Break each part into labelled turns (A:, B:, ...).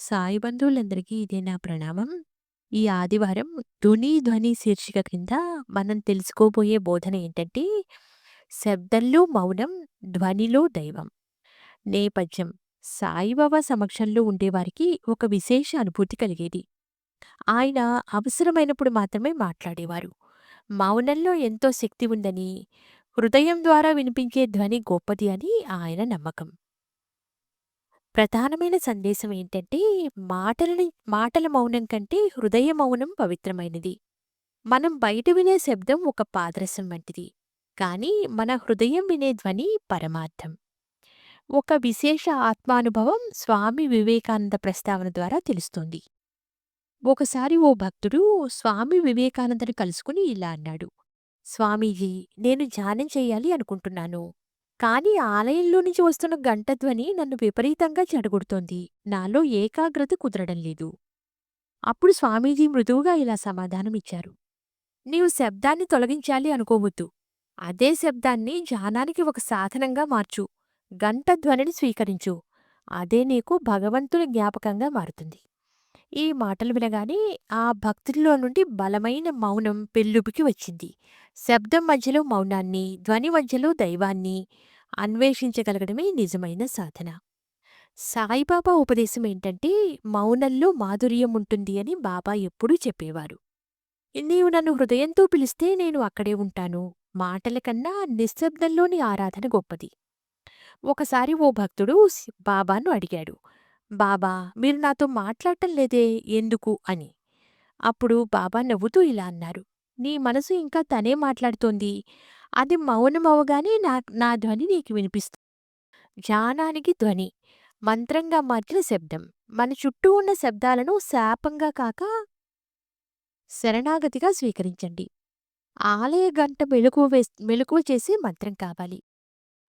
A: సాయి బంధువులందరికీ ఇదే నా ప్రణామం. ఈ ఆదివారం 'ధుని ధ్వని' శీర్షిక కింద మనం తెలుసుకోబోయే బోధన ఏంటంటే, శబ్దంలో మౌనం, ధ్వనిలో దైవం. నేపథ్యం సాయిబాబా సమక్షంలో ఉండేవారికి ఒక విశేష అనుభూతి కలిగేది. ఆయన అవసరమైనప్పుడు మాత్రమే మాట్లాడేవారు. మౌనంలో ఎంతో శక్తి ఉందని, హృదయం ద్వారా వినిపించే ధ్వని గొప్పది అని ఆయన నమ్మకం. ప్రధానమైన సందేశం ఏంటంటే మాటలని మాటల మౌనం కంటే హృదయ మౌనం పవిత్రమైనది. మనం బయట వినే శబ్దం ఒక పాదరసం వంటిది. కానీ మన హృదయం వినే ధ్వని పరమార్థం. ఒక విశేష ఆత్మానుభవం స్వామి వివేకానంద ప్రస్తావన ద్వారా తెలుస్తోంది. ఒకసారి ఓ భక్తుడు స్వామి వివేకానందను కలుసుకుని ఇలా అన్నాడు. స్వామీజీ నేను ధ్యానం చెయ్యాలి అనుకుంటున్నాను. కానీ ఆలయంలో నుంచి వస్తున్న గంటధ్వని నన్ను విపరీతంగా చెడగొడుతోంది. నాలో ఏకాగ్రత కుదరడం లేదు. అప్పుడు స్వామీజీ మృదువుగా ఇలా సమాధానమిచ్చారు. నీవు శబ్దాన్ని తొలగించాలి అనుకోవద్దు. అదే శబ్దాన్ని జానానికి ఒక సాధనంగా మార్చు. గంట ధ్వనిని స్వీకరించు. అదే నీకు భగవంతుని జ్ఞాపకంగా మారుతుంది. ఈ మాటలు వినగానే ఆ భక్తుల్లో నుండి బలమైన మౌనం పెల్లుబికి వచ్చింది. శబ్దం మధ్యలో మౌనాన్ని, ధ్వని మధ్యలో దైవాన్ని అన్వేషించగలగడమే నిజమైన సాధన. సాయిబాబా ఉపదేశం ఏంటంటే మౌనంలో మాధుర్యం ఉంటుంది అని బాబా ఎప్పుడూ చెప్పేవారు. నీవు నన్ను హృదయంతో పిలిస్తే నేను అక్కడే ఉంటాను. మాటల కన్నా నిశ్శబ్దంలోని ఆరాధన గొప్పది. ఒకసారి ఓ భక్తుడు బాబాను అడిగాడు. బాబా మీరు నాతో మాట్లాడటం లేదే ఎందుకు అని. అప్పుడు బాబా నవ్వుతూ ఇలా అన్నారు. నీ మనసు ఇంకా తనే మాట్లాడుతోంది. అది మౌనమవగానే నా నా ధ్వని నీకు వినిపిస్తుంది. ధ్యానానికి ధ్వని మంత్రంగా మార్చిన శబ్దం మన చుట్టూ ఉన్న శబ్దాలను శాపంగా కాక శరణాగతిగా స్వీకరించండి. ఆలయ గంట మెలకువ వేస్ మెలకువ చేసే మంత్రం కావాలి.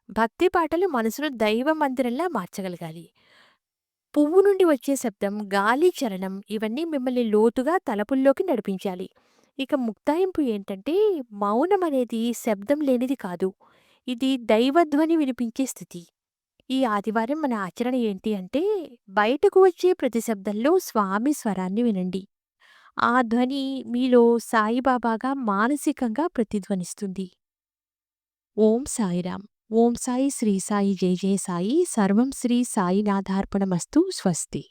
A: భక్తి పాటలు మనసును దైవ మందిరంలా మార్చగలగాలి. పువ్వు నుండి వచ్చే శబ్దం, గాలి చరణం ఇవన్నీ మిమ్మల్ని లోతుగా తలపుల్లోకి నడిపించాలి. ఇక ముక్తాయింపు ఏంటంటే మౌనం అనేది శబ్దం లేనిది కాదు. ఇది దైవధ్వని వినిపించే స్థితి. ఈ ఆదివారం మన ఆచరణ ఏంటి అంటే బయటకు వచ్చే ప్రతి శబ్దంలో స్వామి స్వరాన్ని వినండి. ఆ ధ్వని మీలో సాయిబాబాగా మానసికంగా ప్రతిధ్వనిస్తుంది. ఓం సాయిరాం ఓం సాయి శ్రీ సాయి జయ జయ సాయి సర్వం శ్రీ సాయినాథార్పణమస్తు స్వస్తి